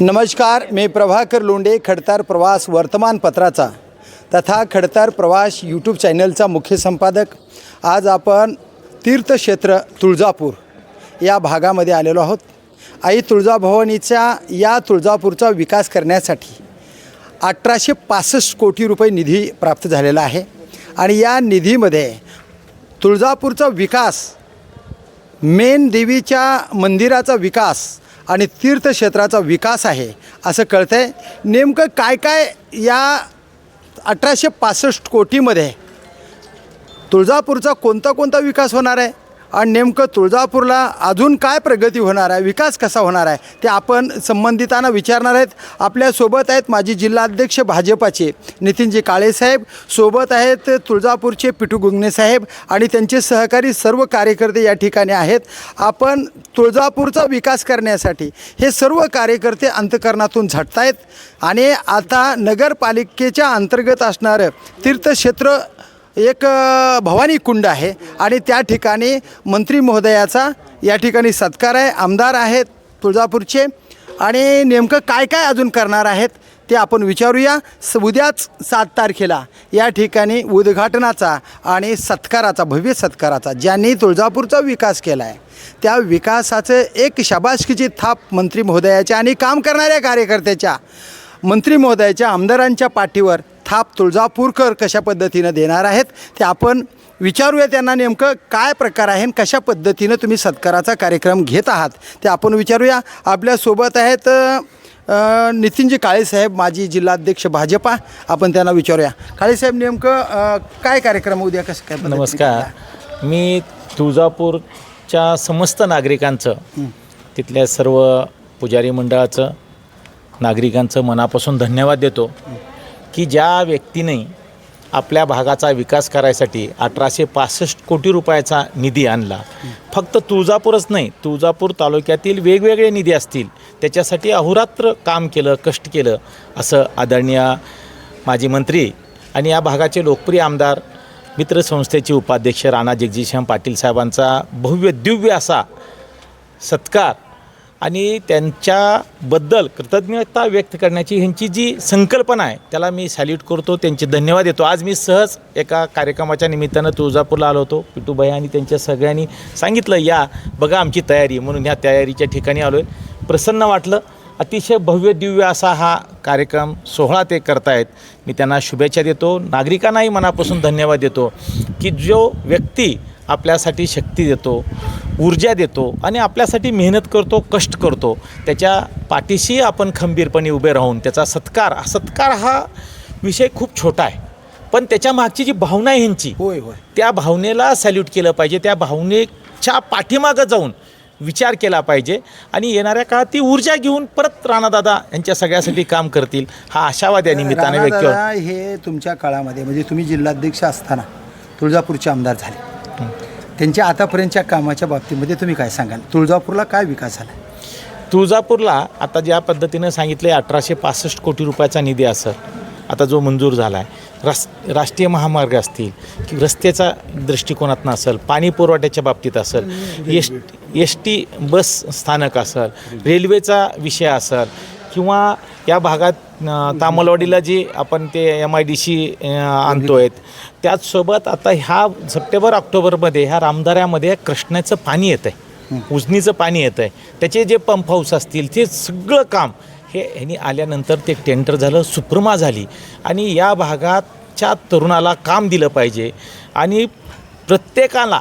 नमस्कार मी प्रभाकर लोंडे खडतार प्रवास वर्तमानपत्राचा तथा खडतार प्रवास यूट्यूब चॅनलचा मुख्य संपादक. आज आपण तीर्थक्षेत्र तुळजापूर या भागामध्ये आलेलो आहोत. आई तुळजाभवानीच्या या तुळजापूरचा विकास करण्यासाठी अठराशे पासष्ट कोटी रुपये निधी प्राप्त झालेला आहे. आणि या निधीमध्ये तुळजापूरचा विकास मेन देवीच्या मंदिराचा विकास आणि तीर्थक्षेत्राचा विकास आहे असं कळतं आहे नेमकं काय काय या अठराशे पासष्ट कोटीमध्ये तुळजापूरचा कोणता कोणता विकास होणार आहे? आणि नेमकं तुळजापूरला अजून काय प्रगती होणार आहे? विकास कसा होणार आहे? ते आपण संबंधितांना विचारणार आहेत. आपल्यासोबत आहेत माजी जिल्हाध्यक्ष भाजपाचे नितीनजी काळेसाहेब सोबत आहेत तुळजापूरचे पिटू गुंगणे साहेब आणि त्यांचे सहकारी सर्व कार्यकर्ते या ठिकाणी आहेत. आपण तुळजापूरचा विकास करण्यासाठी हे सर्व कार्यकर्ते अंतकरणातून झटतायत. आणि आता नगरपालिकेच्या अंतर्गत असणारं तीर्थक्षेत्र एक भवानी कुंड आहे आणि त्या ठिकाणी मंत्री महोदयाचा या ठिकाणी सत्कार आहे. आमदार आहेत तुळजापूरचे आणि नेमकं काय काय अजून करणार आहेत ते आपण विचारूया. स उद्याच सात तारखेला या ठिकाणी उद्घाटनाचा आणि सत्काराचा भव्य सत्काराचा ज्यांनी तुळजापूरचा विकास केला आहे त्या विकासाचं एक शाबासकीची थाप मंत्री महोदयाच्या आणि काम करणाऱ्या कार्यकर्त्याच्या मंत्री महोदयाच्या आमदारांच्या पाठीवर थाप तुळजापूरकर कशा पद्धतीनं देणार आहेत ते आपण विचारूया त्यांना नेमकं काय प्रकार आहे आणि कशा पद्धतीनं तुम्ही सत्काराचा कार्यक्रम घेत आहात ते आपण विचारूया. आपल्यासोबत आहेत नितीनजी काळेसाहेब माजी जिल्हाध्यक्ष भाजपा. आपण त्यांना विचारूया. काळेसाहेब नेमकं काय कार्यक्रम उद्या कसं काय नमस्कार. मी तुळजापूरच्या समस्त नागरिकांचं तिथल्या सर्व पुजारी मंडळाचं नागरिकांचं मनापासून धन्यवाद देतो. की ज्या व्यक्तीने आपल्या भागाचा विकास करायसाठी अठराशे पासष्ट कोटी रुपयाचा निधी आणला. फक्त तुळजापूरच नाही तुळजापूर तालुक्यातील वेगवेगळे निधी असतील त्याच्यासाठी अहोरात्र काम केलं कष्ट केलं असं आदरणीय माजी मंत्री आणि या भागाचे लोकप्रिय आमदार मित्रसंस्थेचे उपाध्यक्ष राणा जगजितसिंह पाटील साहेबांचा भव्य दिव्य असा सत्कार आणि त्यांच्याबद्दल कृतज्ञता व्यक्त करण्याची ह्यांची जी संकल्पना आहे त्याला मी सॅल्यूट करतो त्यांचे धन्यवाद देतो. आज मी सहज एका कार्यक्रमाच्या निमित्तानं तुळजापूरला आलो होतो पिटूबाई आणि त्यांच्या सगळ्यांनी सांगितलं या बघा आमची तयारी. म्हणून ह्या तयारीच्या ठिकाणी आलो आहे प्रसन्न वाटलं. अतिशय भव्य दिव्य असा हा कार्यक्रम सोहळा ते करतायत. मी त्यांना शुभेच्छा देतो. नागरिकांनाही मनापासून धन्यवाद देतो की जो व्यक्ती आपल्यासाठी शक्ती देतो ऊर्जा देतो आणि आपल्यासाठी मेहनत करतो कष्ट करतो. त्याच्या पाठीशी आपण खंबीरपणे उभे राहून त्याचा सत्कार सत्कार हा विषय खूप छोटा आहे. पण त्याच्या मागची जी भावना आहे ह्यांची होय होय. त्या भावनेला सॅल्यूट केलं पाहिजे त्या भावनेच्या पाठीमागं जाऊन विचार केला पाहिजे आणि येणाऱ्या काळात ती ऊर्जा घेऊन परत राणादादा यांच्या सगळ्यासाठी काम करतील हा आशावाद या निमित्ताने व्यक्त हे तुमच्या काळामध्ये म्हणजे तुम्ही जिल्हाध्यक्ष असताना तुळजापूरचे आमदार झाले. त्यांच्या आतापर्यंतच्या कामाच्या बाबतीमध्ये तुम्ही काय सांगाल? तुळजापूरला काय विकास झाला? तुळजापूरला आता ज्या पद्धतीनं सांगितले अठराशे पासष्ट कोटी रुपयाचा निधी असेल आता जो मंजूर झाला आहे रास राष्ट्रीय महामार्ग असतील की रस्त्याचा दृष्टिकोनातनं असेल पाणी पुरवठ्याच्या बाबतीत असेल एस एस टी बस स्थानक असेल रेल्वेचा विषय असेल किंवा या भागात तामलवाडीला जी आपण ते एम आय डी सी आणतो आहेत त्याचसोबत आता ह्या सप्टेंबर ऑक्टोबरमध्ये ह्या रामदाऱ्यामध्ये कृष्णाचं पाणी येतं आहे उजनीचं पाणी येतं आहे त्याचे जे पंप हाऊस असतील ते सगळं काम हे ह्यांनी आल्यानंतर ते टेंडर झालं सुप्रमा झाली. आणि या भागाच्या तरुणाला काम दिलं पाहिजे. आणि प्रत्येकाला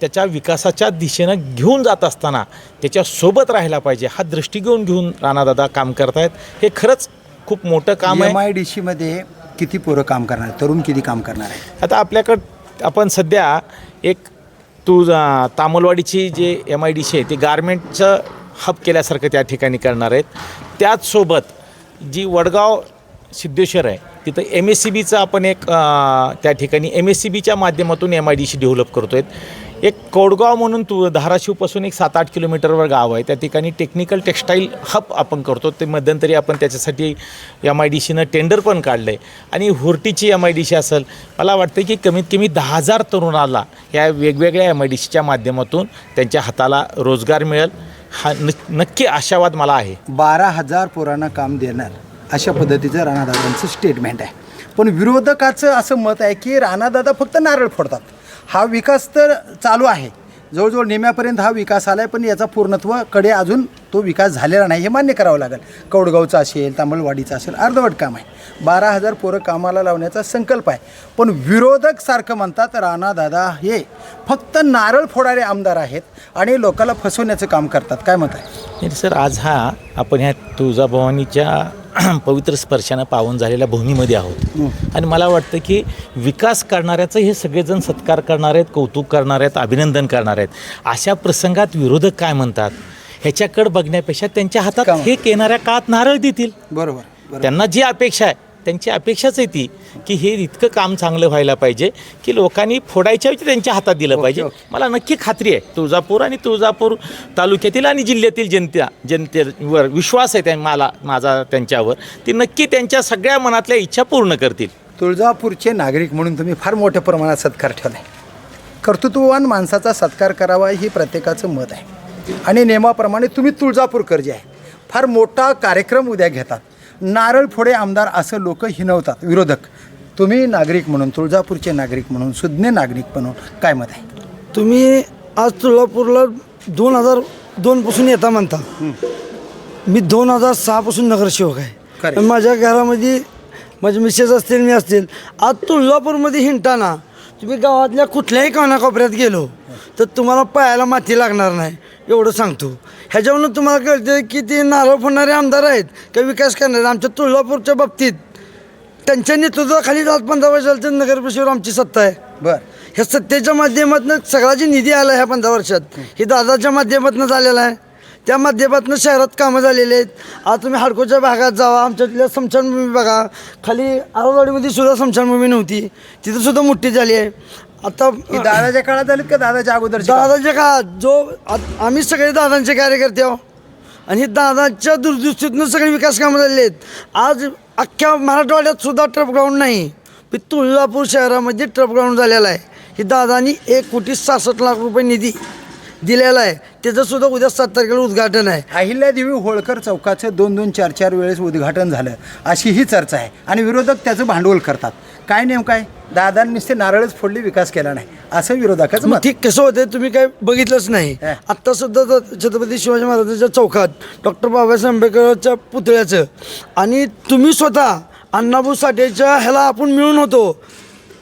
त्याच्या विकासाच्या दिशेनं घेऊन जात असताना त्याच्यासोबत राहायला पाहिजे हा दृष्टिकोन घेऊन राणादादा काम करतायत. हे खरंच खूप मोठं काम आहे. एम आय डी सीमध्ये किती पोरं काम करणार? आहेत? तरुण किती काम करणार आहे आता आपल्याकडं आपण सध्या एक तू तामलवाडीची जे एम आय डी सी आहे ती गारमेंटचं हब केल्यासारखं त्या ठिकाणी करणार आहेत. त्याचसोबत जी वडगाव सिद्धेश्वर आहे तिथं एम एस सी बीचं आपण एक अं, त्या ठिकाणी एम एस सी बीच्या माध्यमातून M I D C develop करतो आहेत एक कोडगाव म्हणून तू धाराशिवपासून एक सात आठ किलोमीटरवर गाव आहे. त्या ठिकाणी टेक्निकल टेक्स्टाईल हब आपण करतो. ते मध्यंतरी आपण त्याच्यासाठी एम आय डी सीनं टेंडर पण काढलं आहे आणि हुर्टीची एम आय डी सी असेल मला वाटतं की कमीत कमी दहा हजार तरुणाला या वेगवेगळ्या एम आय डी सीच्या माध्यमातून त्यांच्या हाताला रोजगार मिळेल. हा नक्की आशावाद मला आहे. बारा हजार पोरांना काम देणार अशा पद्धतीचं राणादादांचं स्टेटमेंट आहे. पण विरोधकाचं असं मत आहे की राणादादा फक्त नारळ फोडतात. हा विकास तर चालू आहे. जवळजवळ नेम्यापर्यंत हा विकास आला आहे पण याचा पूर्णत्वकडे अजून तो विकास झालेला नाही हे मान्य करावं लागेल. कौडगावचा असेल तांबळवाडीचा असेल अर्धवट काम आहे. बारा हजार पोरं कामाला लावण्याचा संकल्प आहे. पण विरोधक सारखं म्हणतात राणादादा हे फक्त नारळ फोडारे आमदार आहेत आणि लोकाला फसवण्याचं काम करतात. काय मत आहे? सर आज हा आपण ह्या तुळजाभवानीच्या पवित्र स्पर्शानं पावन झालेल्या भूमीमध्ये आहोत. आणि मला वाटतं की विकास करणाऱ्याचं हे सगळेजण सत्कार करणार आहेत कौतुक करणार आहेत अभिनंदन करणार आहेत. अशा प्रसंगात विरोधक काय म्हणतात? ह्याच्याकडे बघण्यापेक्षा त्यांच्या हातात. हे येणाऱ्या काळात नारळ देतील. बरोबर बरोबर. त्यांना जी अपेक्षा आहे त्यांची अपेक्षाच आहे ती. की हे इतकं काम चांगलं व्हायला पाहिजे की लोकांनी फोडायच्या ऐवजी त्यांच्या हातात दिलं पाहिजे. मला नक्की खात्री आहे. तुळजापूर आणि तुळजापूर तालुक्यातील आणि जिल्ह्यातील जनता जनतेवर विश्वास आहे त्या मला माझा त्यांच्यावर. ती नक्की त्यांच्या सगळ्या मनातल्या इच्छा पूर्ण करतील. तुळजापूरचे नागरिक म्हणून तुम्ही फार मोठ्या प्रमाणात सत्कार ठेवला आहे कर्तृत्ववान माणसाचा सत्कार करावा ही प्रत्येकाचं मत आहे. आणि नियमाप्रमाणे तुम्ही तुळजापूरकर जे आहे. फार मोठा कार्यक्रम उद्या घेतात. नारळ फोडे आमदार असं लोक हिनवतात विरोधक. तुम्ही नागरिक म्हणून तुळजापूरचे नागरिक म्हणून सुज्ञ नागरिक म्हणून काय मत आहे? तुम्ही आज तुळजापूरला दोन हजार दोनपासून येता म्हणता. मी दोन हजार सहापासून नगरसेवक आहे. आणि माझ्या घरामध्ये माझे मिसेस असतील मी असतील आज तुळजापूरमध्ये हिंडताना तुम्ही गावातल्या कुठल्याही कानाकोपऱ्यात गेलो तर तुम्हाला पायाला माती लागणार नाही एवढं सांगतो. ह्याच्यावरून तुम्हाला कळतं की ते नारळ फोडणारे आमदार आहेत का विकास करणारे? आमच्या तुळजापूरच्या बाबतीत त्यांच्या नेतृत्वाखाली आज पंधरा वर्षाचं नगरपरिषदेवर आमची सत्ता आहे. बरं. ह्या सत्तेच्या माध्यमातून सगळा जे निधी आला ह्या पंधरा वर्षात. हे. दादाच्या माध्यमातून झालेला आहे. त्या माध्यमातून शहरात कामं झालेली आहेत. आज तुम्ही हाडकोच्या भागात जावा. आमच्यातल्या स्मशानभूमी बघा. खाली आरोवाडीमध्ये सुद्धा स्मशानभूमी नव्हती. तिथं सुद्धा मोठी झाली आहे. आता दादाच्या काळात झालीत का दादाच्या अगोदर दादाच्या काळात. जो आम्ही सगळे दादांचे कार्यकर्ते आहो. आणि हे दादाच्या दूरदृष्टीतून सगळे विकास कामं झालेले आहेत. आज अख्ख्या मराठवाड्यात सुद्धा ट्रप ग्राउंड नाही. मी तुळजापूर शहरामध्ये ट्रप ग्राउंड झालेला आहे. ही दादानी एक कोटी सहासष्ट लाख रुपये निधी दिलेला आहे. त्याचं सुद्धा उद्या सात तारखेला उद्घाटन आहे. अहिल्यादेवी होळकर चौकाचं दोन दोन चार चार वेळेस उद्घाटन झालं. अशी ही चर्चा आहे. आणि विरोधक त्याचं भांडवल करतात. काय नेमकं आहे? दादांनी नुसते नारळच फोडली विकास केला नाही. असं विरोधकाचं मग मत. ठीक कसं होतं तुम्ही काय बघितलंच नाही. हा. आत्ता सुद्धा छत्रपती शिवाजी महाराजांच्या चौकात डॉक्टर बाबासाहेब आंबेडकरच्या पुतळ्याचं. आणि तुम्ही स्वतः अण्णाभाऊ साठेच्या ह्याला आपण मिळून होतो.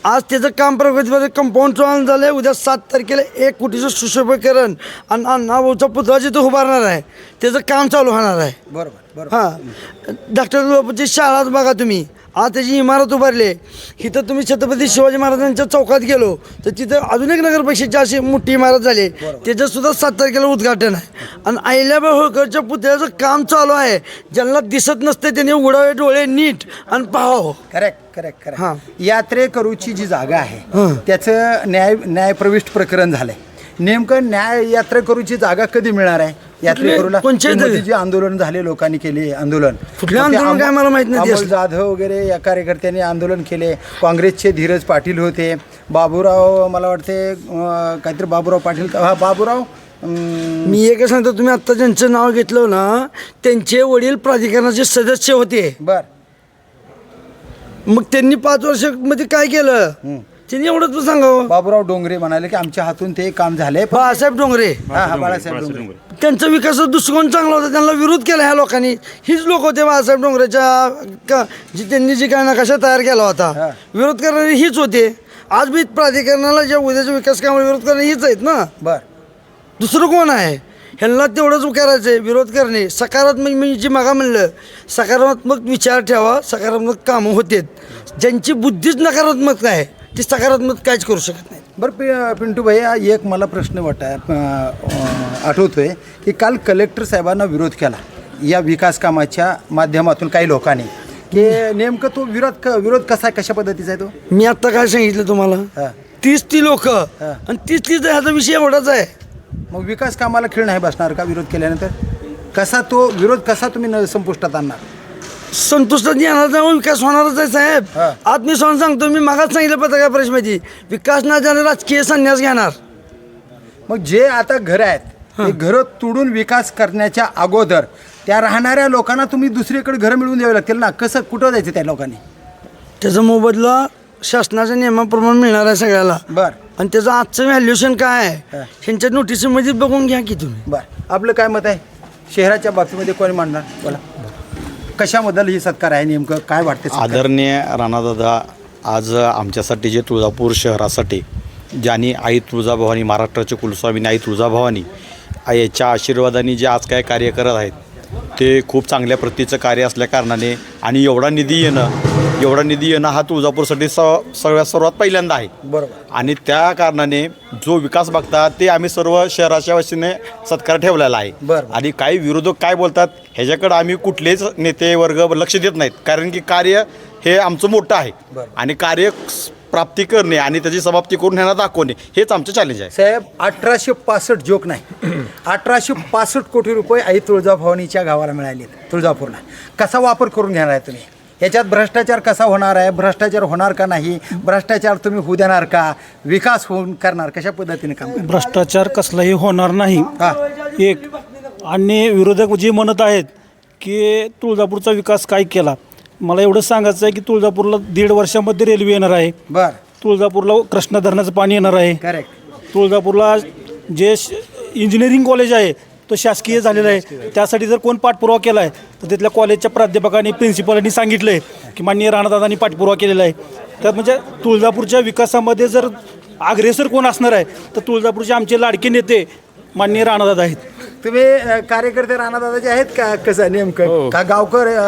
आज त्याचं काम प्रगतीमध्ये कंपाऊंड चालू झालं आहे उद्या सात तारखेला एक कोटीचं सुशोभीकरण आणि अण्णाभाऊचा पुतळा जिथं उभारणार आहे त्याचं काम चालू होणार आहे. बरोबर बरोबर. हां. डॉक्टर लोपची शाळा बघा तुम्ही आज त्याची इमारत उभारली आहे. इथं तुम्ही छत्रपती शिवाजी महाराजांच्या चौकात गेलो तर तिथं अजून एक नगर परिषदची अशी मोठी इमारत झाली आहे. त्याचं सुद्धा सात तारखेला उद्घाटन आहे आणि अहिल्याबाई होळकरच्या पुतळ्याचं काम चालू आहे ज्यांना दिसत नसते त्यांनी उघडावे डोळे नीट आणि पाहावं करेक्ट करेक्ट हां. करेक्ट यात्रेकरूची जी जागा आहे हां. त्याचं न्याय न्यायप्रविष्ट प्रकरण झालंय नेमकं न्याय यात्रेकरूची जागा कधी मिळणार आहे इथे? मध्ये जे आंदोलन झाले लोकांनी केले आंदोलन. कुठलं मग ते आंदोलन काय मला माहीत नाही ते अमोल असलं. जाधव वगैरे या कार्यकर्त्यांनी आंदोलन केले. काँग्रेसचे धीरज पाटील होते. बाबूराव मला वाटते अं, काहीतरी बाबूराव पाटील हा बाबूराव? अं, मी एक सांगतो तुम्ही आत्ता ज्यांचं नाव घेतलं ना त्यांचे वडील प्राधिकरणाचे सदस्य होते. बर. मग त्यांनी पाच वर्षामध्ये काय केलं? त्यांनी एवढंच तर सांगावं? बाबूराव डोंगरे म्हणाले की आमच्या हातून ते काम झाले बाळासाहेब डोंगरे. हा हा बाळासाहेब डोंगरे. त्यांचा विकासाचा दृष्टिकोन चांगला होता त्यांना विरोध केला ह्या लोकांनी. हीच लोक होते बाळासाहेब डोंगरेच्या का जी त्यांनी जी काय नकाशा तयार केला. होता. विरोध करणारे हीच होते. आज बी प्राधिकरणाला ज्या उद्याच्या विकास कामाला विरोध करणारे हीच आहेत ना? बर. दुसरं कोण आहे? ह्यांना तेवढंच करायचं आहे विरोध करणे. सकारात्मक मी जी मागा म्हणलं सकारात्मक विचार ठेवा सकारात्मक कामं होतेत. ज्यांची बुद्धीच नकारात्मक आहे. ती सकारात्मक काहीच करू शकत नाही. बरं पि पिंटू भाई हा एक मला प्रश्न वाटत आठवतोय की काल कलेक्टर साहेबांना विरोध केला. या विकास कामाच्या माध्यमातून काही लोकांनी. की नेमकं तो विरोध क विरोध कसा कशा पद्धतीचा आहे तो? मी आत्ता काय सांगितलं तुम्हाला? हा. तीस ती लोक आणि तीस तीस ह्याचा विषय एवढाच आहे. मग विकास कामाला खीळ नाही बसणार का विरोध केल्यानंतर? कसा तो विरोध कसा तुम्ही न संपुष्टात आणणार? संतुष्ट त्यामुळे विकास होणारच आहे साहेब. आज मी सांगून सांगतो मी मागाच सांगितलं पत्रकार परिषदेमध्ये विकास ना झाला राजकीय संन्यास घेणार. मग जे आता घर आहेत ते घरं तोडून विकास करण्याच्या अगोदर त्या राहणाऱ्या लोकांना तुम्ही दुसरीकडे घरं मिळवून द्यावी लागतील ना? कसं कुठं जायचं त्या लोकांनी? त्याचा मोबदला शासनाच्या नियमाप्रमाणे मिळणार आहे सगळ्याला. बर. आणि त्याचं आजचं व्हॅल्युएशन काय आहे. ह्यांच्या नोटिसीमध्ये बघून घ्या की तुम्ही. बर. आपलं काय मत आहे? शहराच्या बाबतीमध्ये कोणी मांडणार? बोला. कशाबद्दल ही सत्कार आहे नेमकं काय वाटते सत्कार? आदरणीय राणादादा आज आमच्यासाठी जे तुळजापूर शहरासाठी ज्यांनी आई तुळजाभवानी महाराष्ट्राचे कुलस्वामी आई तुळजाभवानी आई याच्या आशीर्वादाने जे आज काय कार्य करत आहेत ते खूप चांगल्या प्रतीचं कार्य असल्या कारणाने आणि एवढा निधी येणं एवढा निधी येणं हा तुळजापूरसाठी स सगळ्यात सर्वात पहिल्यांदा आहे. बरोबर. आणि त्या कारणाने जो विकास बघतात ते आम्ही सर्व शहराच्या वतीने सत्कार ठेवलेला आहे. बरं. आणि काही विरोधक काय बोलतात ह्याच्याकडे आम्ही कुठलेच नेते वर्ग लक्ष देत नाहीत. कारण की कार्य हे आमचं मोठं आहे. बरं. आणि कार्य प्राप्ती करणे आणि त्याची समाप्ती करून ह्यांना दाखवणे हेच आमचं चॅलेंज आहे. साहेब अठराशे पासष्ट जोक नाही. अठराशे पासष्ट कोटी रुपये आई तुळजाभवानीच्या गावाला मिळाले तुळजापूरला. कसा वापर करून घेणार आहे तुम्ही? याच्यात भ्रष्टाचार कसा होणार आहे? भ्रष्टाचार होणार का नाही? भ्रष्टाचार तुम्ही होऊ देणार का? विकास होऊन करणार कशा पद्धतीने काम करणार? भ्रष्टाचार कसलाही होणार नाही. हा. एक आणि विरोधक जे म्हणत आहेत की तुळजापूरचा विकास काय केला? मला एवढं सांगायचं आहे की तुळजापूरला दीड वर्षामध्ये रेल्वे येणार आहे. बर. तुळजापूरला कृष्णा धरणाचं पाणी येणार आहे. करेक्ट तुळजापूरला जे इंजिनिअरिंग कॉलेज आहे तो शासकीय झालेला आहे. त्यासाठी जर कोण पाठपुरावा केला आहे तर तिथल्या कॉलेजच्या प्राध्यापकांनी प्रिन्सिपलांनी सांगितलं आहे की माननीय राणादादांनी पाठपुरावा केलेला आहे. तर म्हणजे तुळजापूरच्या विकासामध्ये जर अग्रेसर कोण असणार आहे तर तुळजापूरचे आमचे लाडके नेते माननीय राणादादा आहेत. तुम्ही अ, कार्यकर्ते राणादादाचे आहेत का कसं नेमकं का गावकर अ,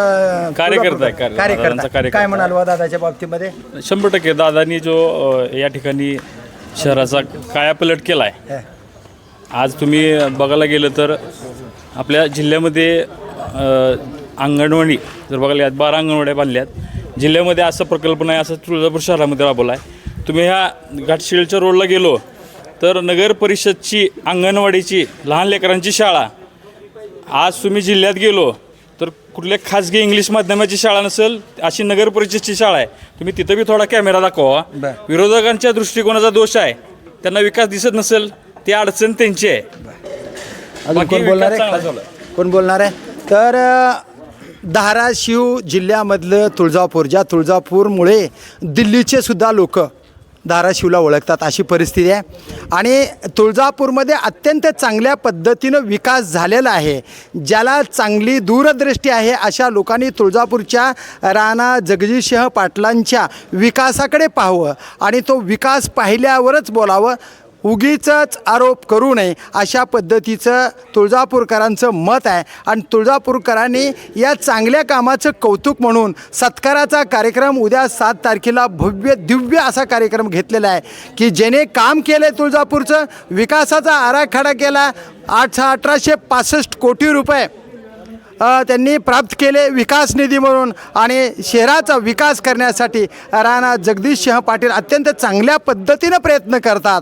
हो. कार्यकर्ता आहे, कार्यकर्ता. कार्यकर्ता कार्यकर्ता. काय म्हणाल दादाच्या बाबतीमध्ये शंभर टक्के दादानी जो अ, या ठिकाणी शहराचा कायापलट केला आहे हे. आज तुम्ही बघायला गेलं तर आपल्या जिल्ह्यामध्ये अ, अंगणवाडी जर बघायला गेलात बारा अंगणवाड्या बांधल्यात जिल्ह्यामध्ये असा प्रकल्प नाही असं तुळजापूर शहरामध्ये राबवला आहे तुम्ही ह्या घाटशिळच्या रोडला गेलो तर नगर परिषदची अंगणवाडीची लहान लेकरांची शाळा. आज तुम्ही जिल्ह्यात गेलो तर कुठल्या खाजगी इंग्लिश माध्यमाची शाळा नसेल अशी नगर परिषदची शाळा आहे. तुम्ही तिथं बी थोडा कॅमेरा दाखवा. विरोधकांच्या दृष्टिकोनाचा दोष आहे. त्यांना विकास दिसत नसेल ती अडचण त्यांची आहे. कोण बोलणार आहे. कोण बोलणार आहे? तर धाराशिव जिल्ह्यामधलं तुळजापूर ज्या तुळजापूरमुळे दिल्लीचे सुद्धा लोक धाराशिवला ओळखतात अशी परिस्थिती आहे. आणि तुळजापूरमध्ये अत्यंत चांगल्या पद्धतीनं विकास झालेला आहे. ज्याला चांगली दूरदृष्टी आहे अशा लोकांनी तुळजापूरच्या राणा जगदीशसिंह पाटलांच्या विकासाकडे पाहावं. आणि तो विकास पाहिल्यावरच बोलावं. उगीच आरोप करू नये अशा पद्धतीचं तुळजापूरकरांचं मत आहे. आणि तुळजापूरकरांनी या चांगल्या कामाचं कौतुक म्हणून सत्काराचा कार्यक्रम उद्या सात तारखेला भव्य दिव्य असा कार्यक्रम घेतलेला आहे की ज्याने काम केलं आहे तुळजापूरचं विकासाचा आराखडा केला आठ अठराशे पासष्ट कोटी रुपये त्यांनी प्राप्त केले विकास निधी म्हणून आणि शहराचा विकास करण्यासाठी राणा जगदीश सिंह पाटील अत्यंत चांगल्या पद्धतीनं प्रयत्न करतात.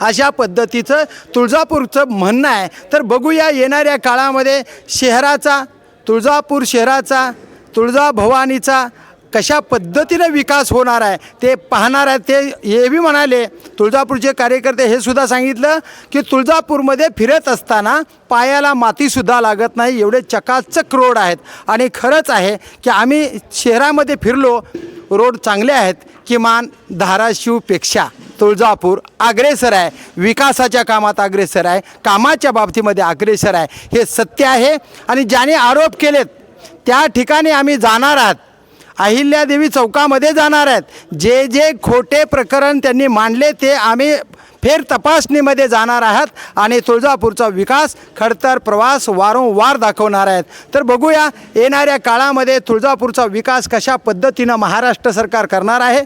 अशा पद्धतीचं तुळजापूरचं म्हणणं आहे. तर बघूया येणाऱ्या काळामध्ये शहराचा तुळजापूर शहराचा तुळजाभवानीचा कशा पद्धतीनं विकास होणार आहे ते पाहणार आहे ते हे बी म्हणाले तुळजापूरचे कार्यकर्ते हे सुद्धा सांगितलं की तुळजापूरमध्ये फिरत असताना पायाला मातीसुद्धा लागत नाही एवढे चकाचक रोड आहेत. आणि खरंच आहे की आम्ही शहरामध्ये फिरलो रोड चांगले आहेत किमान धाराशिवपेक्षा तुळजापूर अग्रेसर आहे विकासाच्या कामात अग्रेसर आहे कामाच्या बाबतीमध्ये अग्रेसर आहे हे सत्य आहे. आणि ज्याने आरोप केलेत त्या ठिकाणी आम्ही जाणार आहात. अहिल्यादेवी चौकामध्ये जाणार आहेत. जे जे खोटे प्रकरण त्यांनी मांडले ते आम्ही फेर तपासणीमध्ये जाणार आहात आणि तुळजापूरचा विकास खडतर प्रवास वारंवार दाखवणार आहेत. तर बघूया येणाऱ्या काळामध्ये तुळजापूरचा विकास कशा पद्धतीनं महाराष्ट्र सरकार करणार आहे?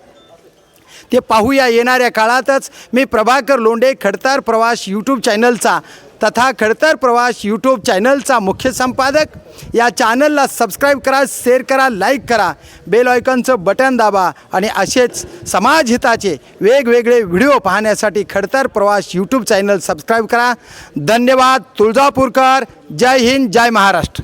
ते पाहूया येणाऱ्या काळातच. मी प्रभाकर लोंडे खडतर प्रवास यूट्यूब चॅनलचा तथा खडतर प्रवास यूट्यूब चॅनलचा मुख्य संपादक. या चॅनलला सबस्क्राईब करा शेअर करा लाईक करा. बेल आयकॉनचं बटन दाबा आणि असेच समाजहिताचे वेगवेगळे व्हिडिओ पाहण्यासाठी खडतर प्रवास यूट्यूब चॅनल सबस्क्राईब करा. धन्यवाद तुळजापूरकर. जय हिंद जय महाराष्ट्र.